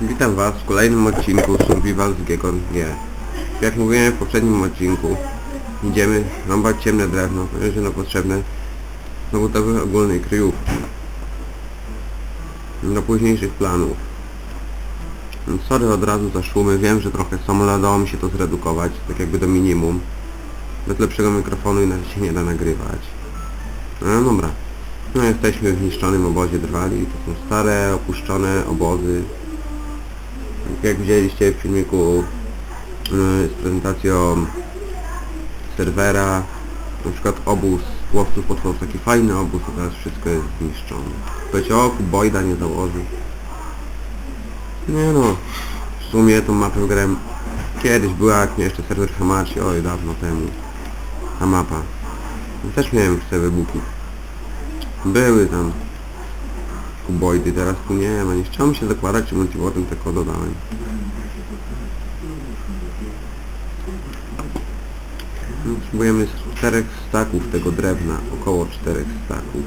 Witam Was w kolejnym odcinku Survival z Gekon. Jak mówiłem w poprzednim odcinku, idziemy rąbać ciemne drewno, ponieważ ono potrzebne do budowy ogólnej kryjówki. Do późniejszych planów. Sorry od razu za szumy, wiem, że trochę są, ale udało mi się to zredukować, tak jakby do minimum. Bez lepszego mikrofonu inaczej się nie da nagrywać. No dobra. No jesteśmy w zniszczonym obozie drwali, to są stare, opuszczone obozy. Jak widzieliście w filmiku yy, z prezentacją serwera, na przykład obóz łowców potworów, taki fajny obóz, a teraz wszystko jest zniszczone. Powiecie, o, Bojda nie założył. Nie no, w sumie tą mapę grałem kiedyś była, jak mnie jeszcze serwer Hamachi, oj, dawno temu. Ta mapa. Też miałem już te wybuki. Były tam kuboidy, teraz tu nie ma. Nie chciałem się zakładać, czy multibotem tylko dodałem. Potrzebujemy czterech staków tego drewna, około czterech staków.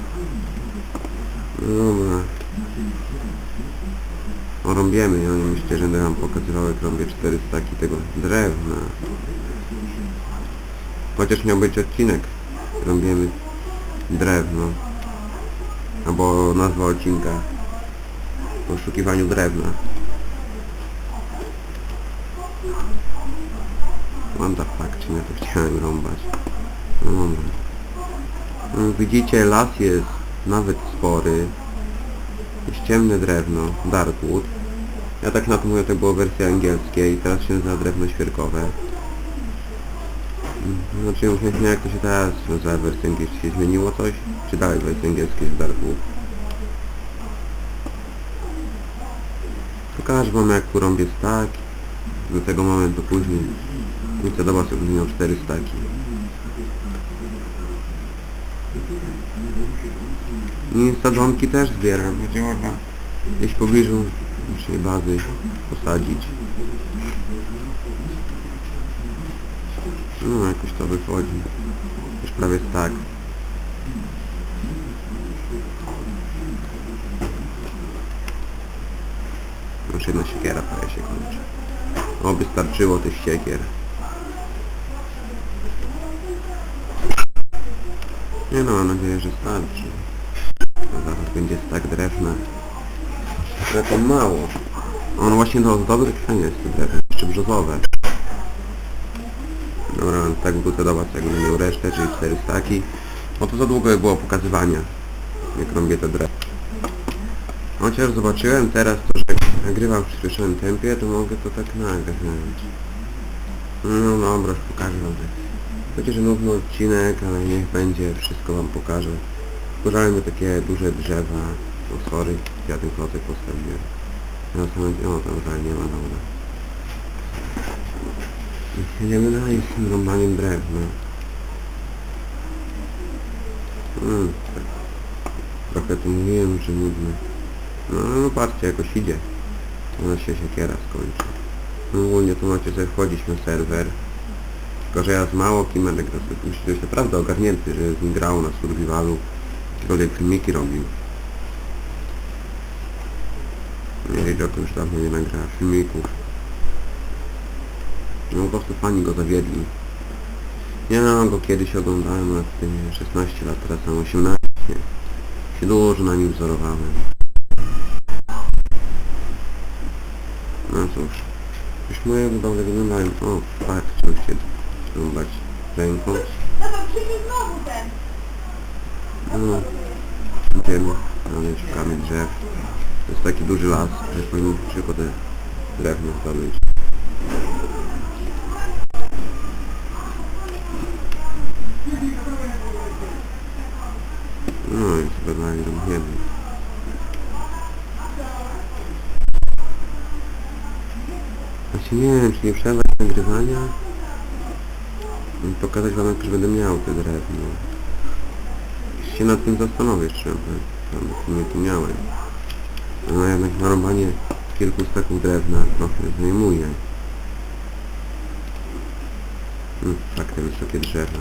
Dobra. O, rąbiemy, ja nie myślę, że będę wam pokazywał, jak rąbię cztery staki tego drewna. Chociaż miał być odcinek. Rąbiemy drewno. Albo nazwa odcinka. Poszukiwaniu drewna. What the fuck, czym ja to chciałem rąbać? No dobra. No, widzicie, las jest nawet spory. Jest ciemne drewno, darkwood. Ja tak na to mówię, to było wersja angielska i teraz się nazywa drewno świerkowe. Znaczy już nie wiem jak to się teraz nazywa wersja angielska. Się zmieniło coś? Czy dalej wersja angielska jest darkwood? Pokażę wam jak urąbię staki. Do tego momentu później. I co doba sobie miał cztery staki. I sadzonki też zbieram. Będzie można gdzieś w pobliżu naszej bazy posadzić. No jakoś to wychodzi. Już prawie tak. Już jedna siekiera prawie się kończy. O, wystarczyło tych siekier. Nie no, mam nadzieję, że starczy. A zaraz będzie stak drewna. Ale to mało. On właśnie do dobrych cen jest drewno, jeszcze brzozowe. Dobra, tak was, jak będę miał resztę, czyli cztery staki. Bo to za długo by było pokazywania, jak robię te drewno. Chociaż zobaczyłem teraz to, że jak nagrywam w przyspieszonym tempie, to mogę to tak nagrać. No dobra, pokażę wam. Chociaż nudny odcinek, ale niech będzie, wszystko wam pokażę. Pożarłem takie duże drzewa. O sorry, ja ten klocek postawiłem. Ja sam, o tam nie ma, dobra. Jedziemy dalej z tym rąbaniem drewna. Hmm, tak. Trochę tu mówiłem, że nudny. No, no patrzcie, jakoś idzie. Ona się siekiera skończy. No ogólnie to macie sobie wchodzić na serwer. Tylko, że ja z mało kim będę grał. Myślę, że jest naprawdę ogarnięty, że z nim grał na survivalu. Jakkolwiek filmiki robił. Nie wiedział, to już dawno nie nagrała filmików. No po prostu fani go zawiedli. Ja go kiedyś oglądałem, miałem 16 lat, teraz mam 18. Się dużo na nim wzorowałem. No cóż. Już moje dobrze wyglądają. O, tak, chciałem się trąbać ręką. No to przyjdzie znowu ten. No, idziemy, ale szukamy drzew. To jest taki duży las, że powinien tylko te drewno zdobyć. No i dalej domniemy. Właśnie nie wiem, czy nie przerwać nagrywania i pokazać wam jak już będę miał te drewno się nad tym zastanowić trzeba. Tam nie tu miałem. No jednak narąbanie kilku staków drewna trochę zajmuje. Hmm, tak, te wysokie drzewa.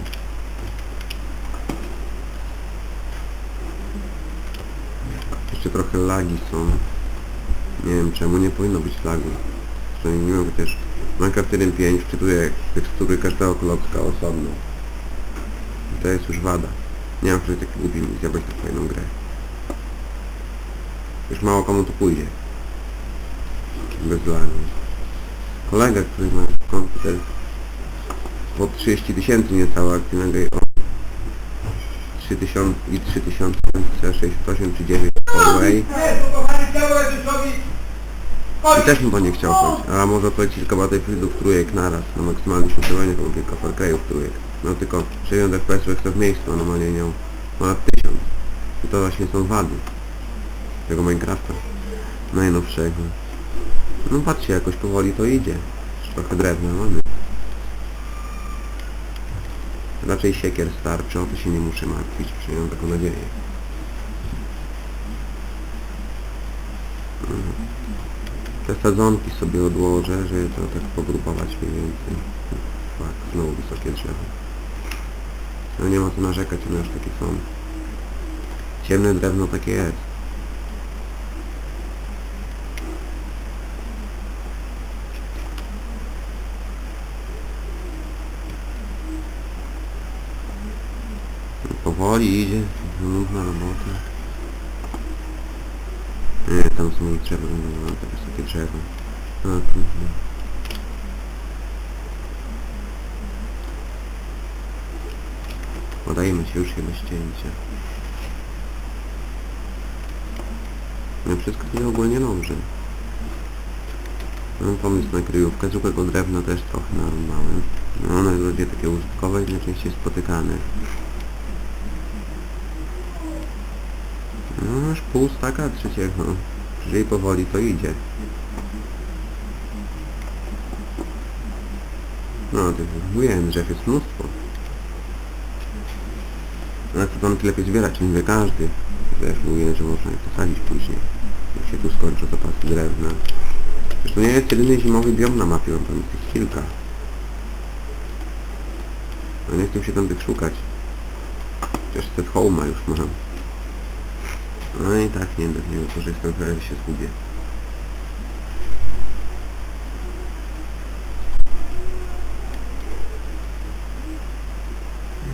Trochę lagi są. Nie wiem czemu nie powinno być lagu. Przynajmniej nie wiem, też Minecraft 1.5 wczytuje tekstury każdego klocka osobno. I to jest już wada. Nie mam przecież taki głupi zjebać tak fajną grę. Już mało komu to pójdzie. Bez lagu. Kolega, który ma komputer po 30 tysięcy niecałe aktywnego i o 3000 i 3068 czy 9 I też bym to nie chciał chodzić. A może polecić kilka Battlefieldów trójek naraz, na maksymalnym środkowaniu albo kilka Far Cry'ów trójek. No tylko 60 FPS ekstra w miejscu, a normalnie nią ponad 1000. I to właśnie są wady tego Minecrafta najnowszego. No patrzcie, jakoś powoli to idzie. Trochę drewna mamy. Raczej siekier starczy, o to się nie muszę martwić, przynajmniej taką nadzieję. Te sadzonki sobie odłożę, żeby to tak pogrupować mniej więcej. Tak, znowu wysokie drzewo. No nie ma co narzekać, one już takie są. Ciemne drewno takie jest. Powoli idzie, Nie, są już drzewa, no, no, to wysokie drzewo. No, trudno. Podajemy się już je bez cięcia. No wszystko jest ogólnie dobrze. Mam pomysł na kryjówkę, zwykłego drewna też trochę narąbałem. No one będzie takie użytkowe i najczęściej spotykane. No już pół staka trzeciego. Jeżeli powoli to idzie. No, to mówiłem, drzew jest mnóstwo. Ale to tam lepiej zbierać, nie wie każdy. Wiesz, mówiłem, że można je posadzić później. Jak się tu skończą zapasy drewna. Zresztą nie jest jedyny zimowy biom na mapie, mam tam jest kilka. No nie chcę się tam tych szukać. Chociaż set home'a już mam. No i tak nie będę z niego korzystał, że się zgubię.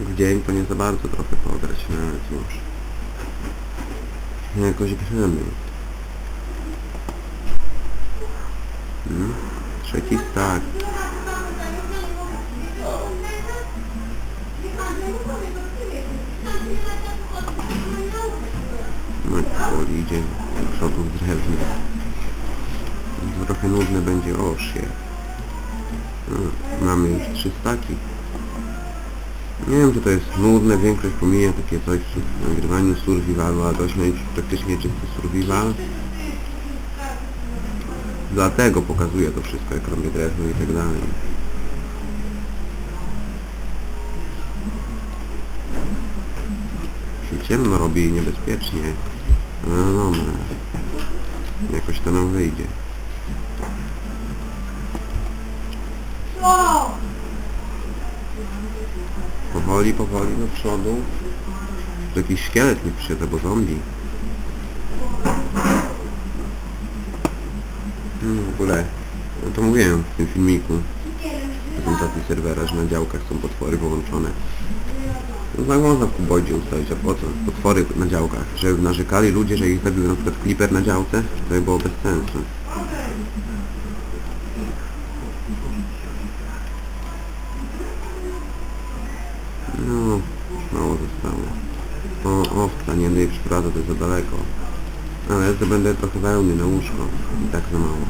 W dzień to nie za bardzo trochę pograć, no ale cóż. Jakoś grzemy. Hmm? Trzeci stak. Powoli idzie do przodu w drewnie. Trochę nudne będzie osie. No, mamy już trzy staki. Nie wiem, czy to jest nudne, większość pomija takie coś w nagrywaniu survivalu, a dość praktycznie czysty survival. Dlatego pokazuję to wszystko, jak robię drewno i tak dalej. Się ciemno robi niebezpiecznie. No dobra. Jakoś to nam wyjdzie. O! Powoli, powoli do przodu. To jakiś szkielet mi przyszedł, albo zombie. No w ogóle, no to mówiłem w tym filmiku prezentacji serwera, że na działkach są potwory wyłączone. No tak można w kuboidzie a po co? Potwory na działkach. Żeby narzekali ludzie, że ich zabił na przykład kliper na działce, to by było bez sensu. No, mało zostało. O, owca, nie będę jej to jest za daleko. Ale zdobędę trochę wełny na łóżko. I tak za mało.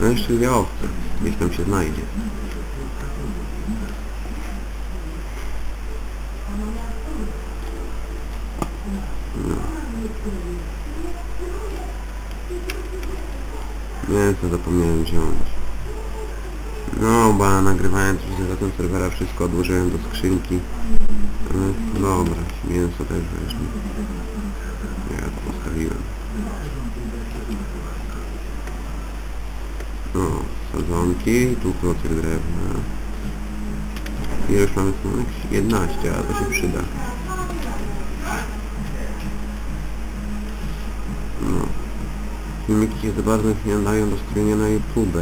No jeszcze dwie owce. Gdzieś tam się znajdzie. Mięso zapomniałem wziąć. No, bo ja nagrywałem coś za ten serwera, wszystko odłożyłem do skrzynki. Ale dobra, mięso też weźmie. Ja to postawiłem. No, sadzonki, tu klocek drewna. Ile już mamy słonek? 11, a to się przyda. Filmiki się za bardzo nie nadają do streamia na YouTube.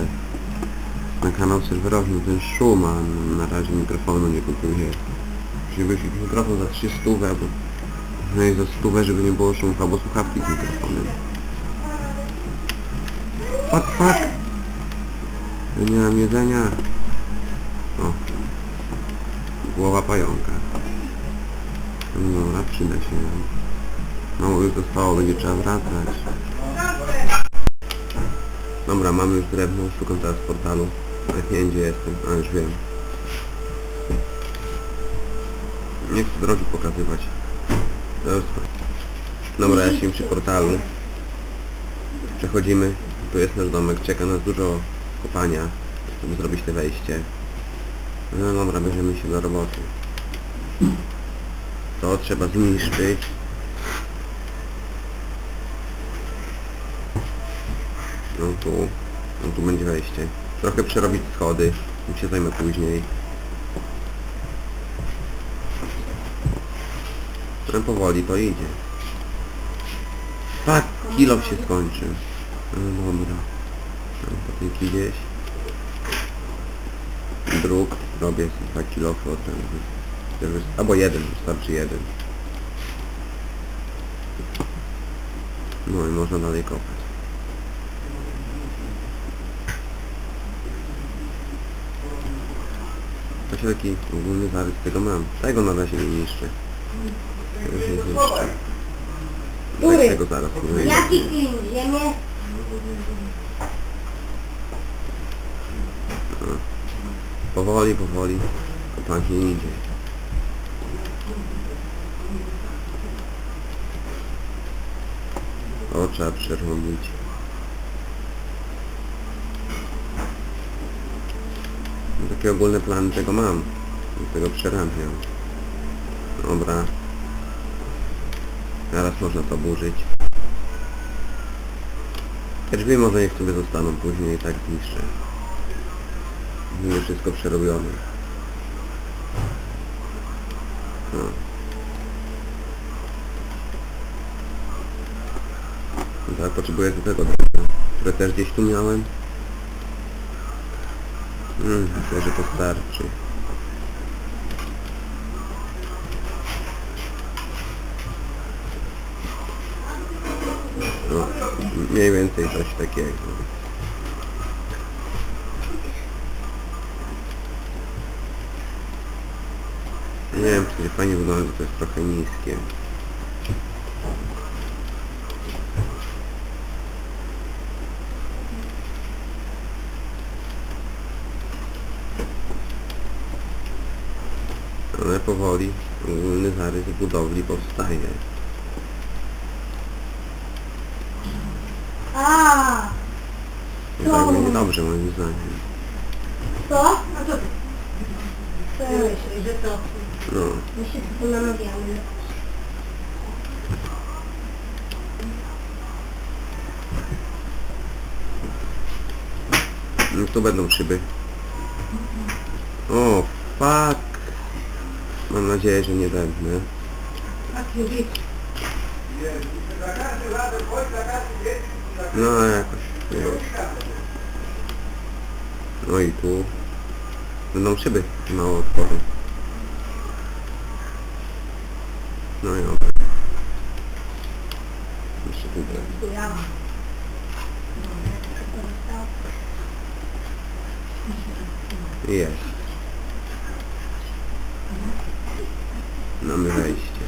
Na kanał serwerowy, no ten szum, a na razie mikrofonu nie kupuję. Musiałby jakiś mikrofon za 300 albo no i za 100, żeby nie było szumka, bo słuchawki z mikrofonem. Fuck, fuck! Ja nie mam jedzenia. O. Głowa pająka. No dobra, przyda się nam. Mało już zostało, będzie trzeba wracać. Dobra, mamy już drewno, szukam teraz portalu. Wiem gdzie jestem, a już wiem. Nie chcę drogi pokazywać. Teraz... Dobra, jesteśmy przy portalu. Przechodzimy. Tu jest nasz domek, czeka nas dużo kopania, żeby zrobić te wejście. No dobra, bierzemy się do roboty. To trzeba zniszczyć. No tu, no tu będzie wejście. Trochę przerobić schody, tym się zajmę później. No powoli to idzie. Tak, kilo się skończy. No dobra. Patyki gdzieś. Druk, robię 2 kilo ten. Albo jeden, wystarczy jeden. No i można dalej kopać. Się taki ogólny zarys tego mam. Tego na razie nie niszczę. Tego się nie zniszczę. Tak tego zaraz nie Jaki film? Ziemię? Powoli, powoli. Kopanki nie idzie. O, trzeba przerobić. Takie ogólne plany tego mam. Tego przerabiam. Dobra. Teraz można to burzyć. Te drzwi może niech sobie zostaną, później tak zniszczę. Będzie wszystko przerobione. No tak, potrzebuję do tego drewna, które też gdzieś tu miałem. Mm, starczy. No, mniej więcej coś takiego. Nie wiem, czy nie fajnie wygląda, bo to jest trochę niskie. Ale powoli ogólny zarys budowli powstaje. A, I tak będzie dobrze moim zdaniem. co? A co ty? Co ja myślę, że to? No. My się tu namawiamy. No tu będą szyby. O, fuck. Mam nadzieję, że nie będę. No jakoś, nie. No i tu będą szyby mało otwory. No i dobra. Jeszcze tu. Jest. Mamy wejście.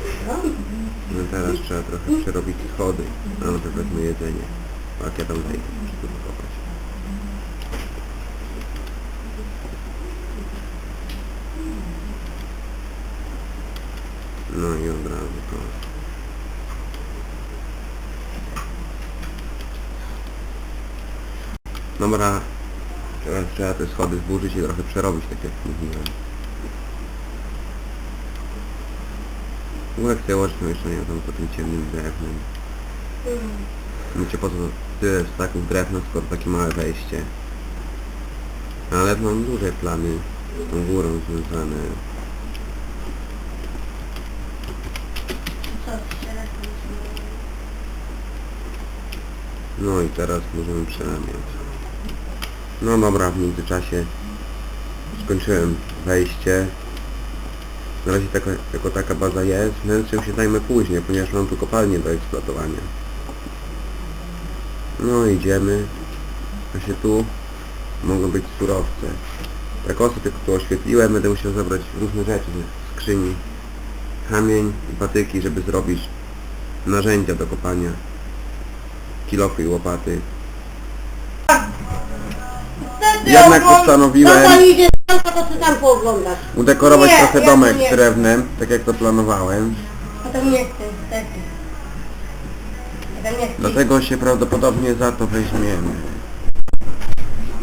No teraz trzeba trochę przerobić schody. A no to wezmę jedzenie. Jak ja tam wejdę, muszę tu kopać. No i od razu to. Dobra, teraz trzeba te schody zburzyć i trochę przerobić, tak jak mówiłem. Chcę łożyć mieszanie tam po tym ciemnym drewnem. Wiecie po co tyle staków drewna, skoro takie małe wejście. Ale mam duże plany z tą górą związane. Co, No i teraz możemy przerabiać. No dobra, w międzyczasie skończyłem wejście. Na razie taka, jako taka baza jest, wnętrzem się zajmę później, ponieważ mam tu kopalnię do eksploatowania. No idziemy. Się tu mogą być surowce. Tak osy tylko tu oświetliłem, będę musiał zabrać różne rzeczy ze skrzyni. Kamień i patyki, żeby zrobić narzędzia do kopania. Kilofy i łopaty. Wtedy Jednak postanowiłem- To ty tam pooglądasz. Udekorować Nie, trochę ja domek nie. drewnem, tak jak to planowałem. A tam nie chcę, niestety. A tam nie chcę. Dlatego się prawdopodobnie za to weźmiemy.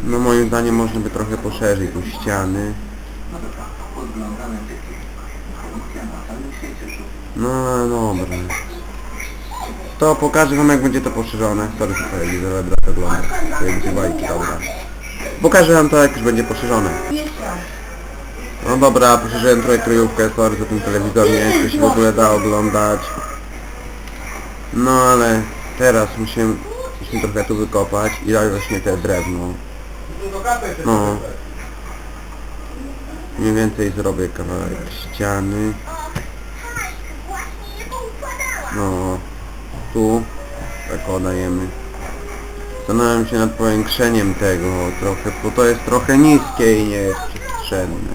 No moim zdaniem można by trochę poszerzyć tu ściany. No dobra. To pokażę wam jak będzie to poszerzone. Sorry, że to jest ale brak ogląda. To jest bajki, dobra. Pokażę wam to jak już będzie poszerzone. No dobra, poszerzyłem trochę kryjówkę, sorry za ten telewizor, nie wiem się w ogóle da oglądać. No ale teraz musimy, musimy trochę tu wykopać i dać właśnie te drewno. No. Mniej więcej zrobię kawałek ściany. No. Tu. Tak dajemy. Zastanawiam się nad powiększeniem tego trochę, bo to jest trochę niskie i nie jest przestrzenne.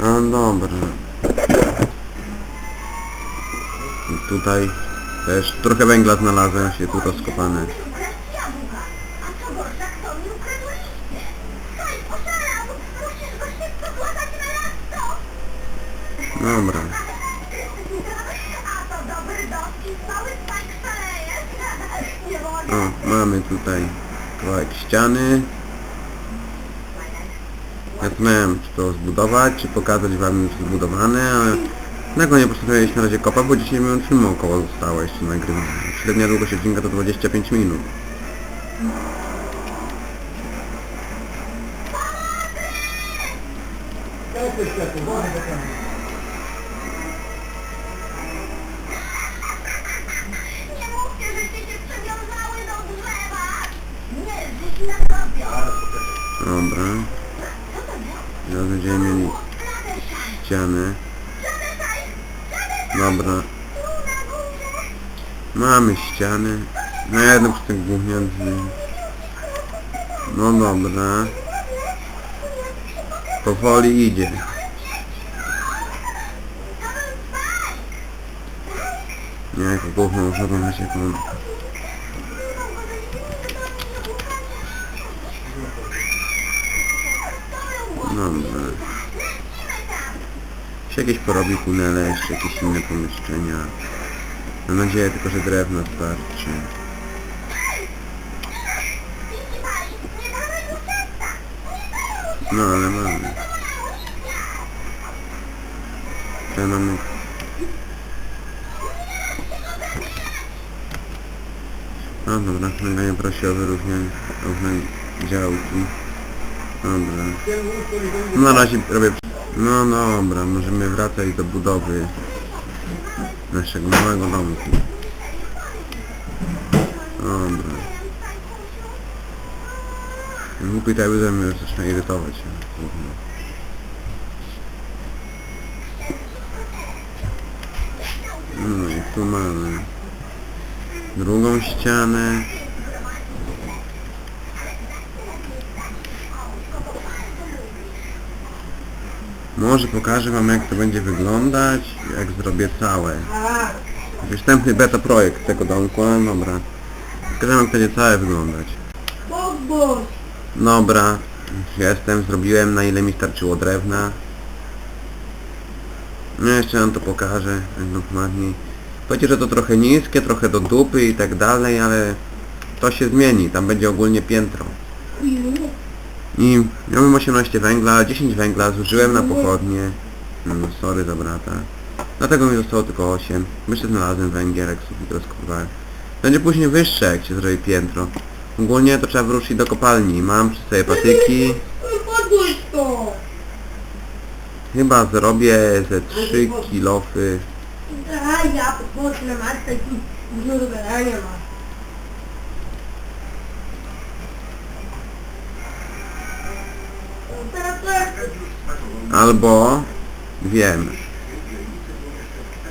No dobra. I tutaj też trochę węgla znalazłem się tu rozkopane. A mamy tutaj kawałek ściany. Zastanawiam czy to zbudować, czy pokazać wam już zbudowane, ale tego nie postanowiłem na razie kopa, bo 10 minut filmu około zostało jeszcze nagrywane. Średnia długość odcinka to 25 minut. Dobra. Teraz będziemy mieli ścianę. Dobra. Mamy ściany. No jeden przy tym gównięty. No dobra. Powoli idzie. Nie, jako gówno muszę oglądać jak jakieś porobi tunele, jeszcze jakieś inne pomieszczenia. Mam nadzieję tylko, że drewno starczy. No ale mamy. To mamy... No dobra, nagranie prosi o wyróżnienie różne działki. Dobra. Na razie robię... No dobra, możemy wracać do budowy naszego małego domku. Dobra. Głupi telewizor mnie już zaczyna irytować. No i tu mamy drugą ścianę. Może pokażę wam jak to będzie wyglądać, jak zrobię całe. Wstępny beta projekt tego domku, ale dobra. Pokażę jak to będzie całe wyglądać. Dobra, jestem, zrobiłem na ile mi starczyło drewna. No jeszcze wam to pokażę, dokładniej. Powiecie, że to trochę niskie, trochę do dupy i tak dalej, ale to się zmieni, tam będzie ogólnie piętro. I miałem 18 węgla, 10 węgla zużyłem na pochodnie. No, sorry za brata. Dlatego mi zostało tylko 8. Jeszcze znalazłem węgiel, jak sobie rozkopywałem. Będzie później wyższe, jak się zrobi piętro. Ogólnie to trzeba wrócić do kopalni. Mam przy sobie patyki. To. Chyba zrobię ze 3 kilofy. A ja podgłoszę na matce i dużo gadania Albo... Wiem.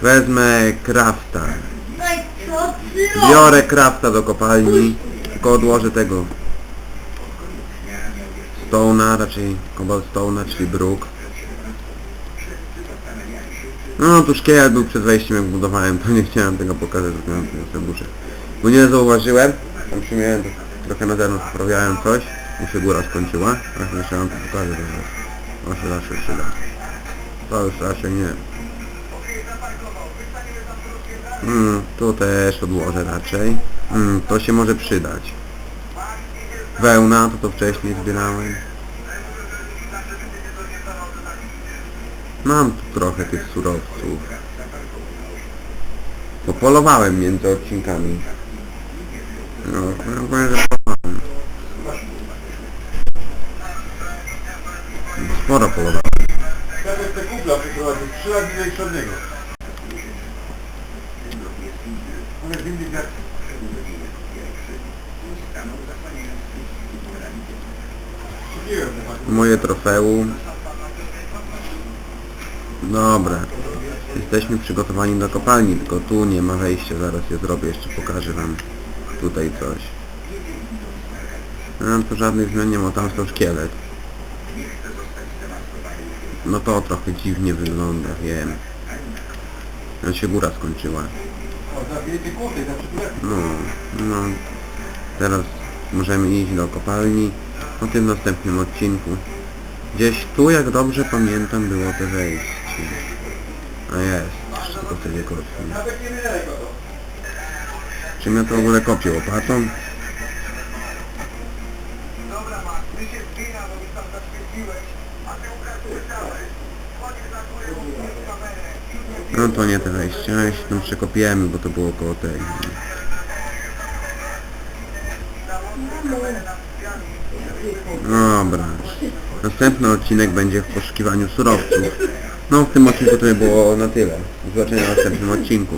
Wezmę krafta. No? Biorę krafta do kopalni. Tylko odłożę tego... Stone'a, raczej Cobblestone'a, czyli bruk. No tu szkielet był przed wejściem jak budowałem, to nie chciałem tego pokazać, serduszek. Bo nie zauważyłem, tam przymiałem trochę na zewnątrz, poprawiałem coś i się góra skończyła. A myślałem to pokażę teraz. O się zawsze przyda. To już raczej nie. Mm, tu też odłożę raczej. Mm, to się może przydać. Wełna, to to wcześniej zbierałem. Mam tu trochę tych surowców. Popolowałem między odcinkami. No, no powiem, że Sporo polowałem. Nawet te kubla przyprowadził, trzy razy większy od niego. On jest. Moje trofeum. Dobra. Jesteśmy przygotowani do kopalni, tylko tu nie ma wejścia, zaraz je zrobię, jeszcze pokażę wam tutaj coś. No tu żadnych zmian nie ma, tam są szkielet. No to trochę dziwnie wygląda, wiem. No się góra skończyła. No, no. Teraz możemy iść do kopalni. O tym następnym odcinku. Gdzieś tu, jak dobrze pamiętam, było to wejście. A jest, tylko wtedy kopię. Czym ja to w ogóle kopię? Łopatą? Dobra, Max, ty się zbina, bo już tam zaświeciłeś, a ty ukradłeś Chodzisz na górę, użyj kamerę. No to nie te wejścia, jeśli tam przekopiemy, bo to było koło tej. Dobra. Następny odcinek będzie w poszukiwaniu surowców. No w tym odcinku to by było na tyle. Zobaczenia w następnym odcinku.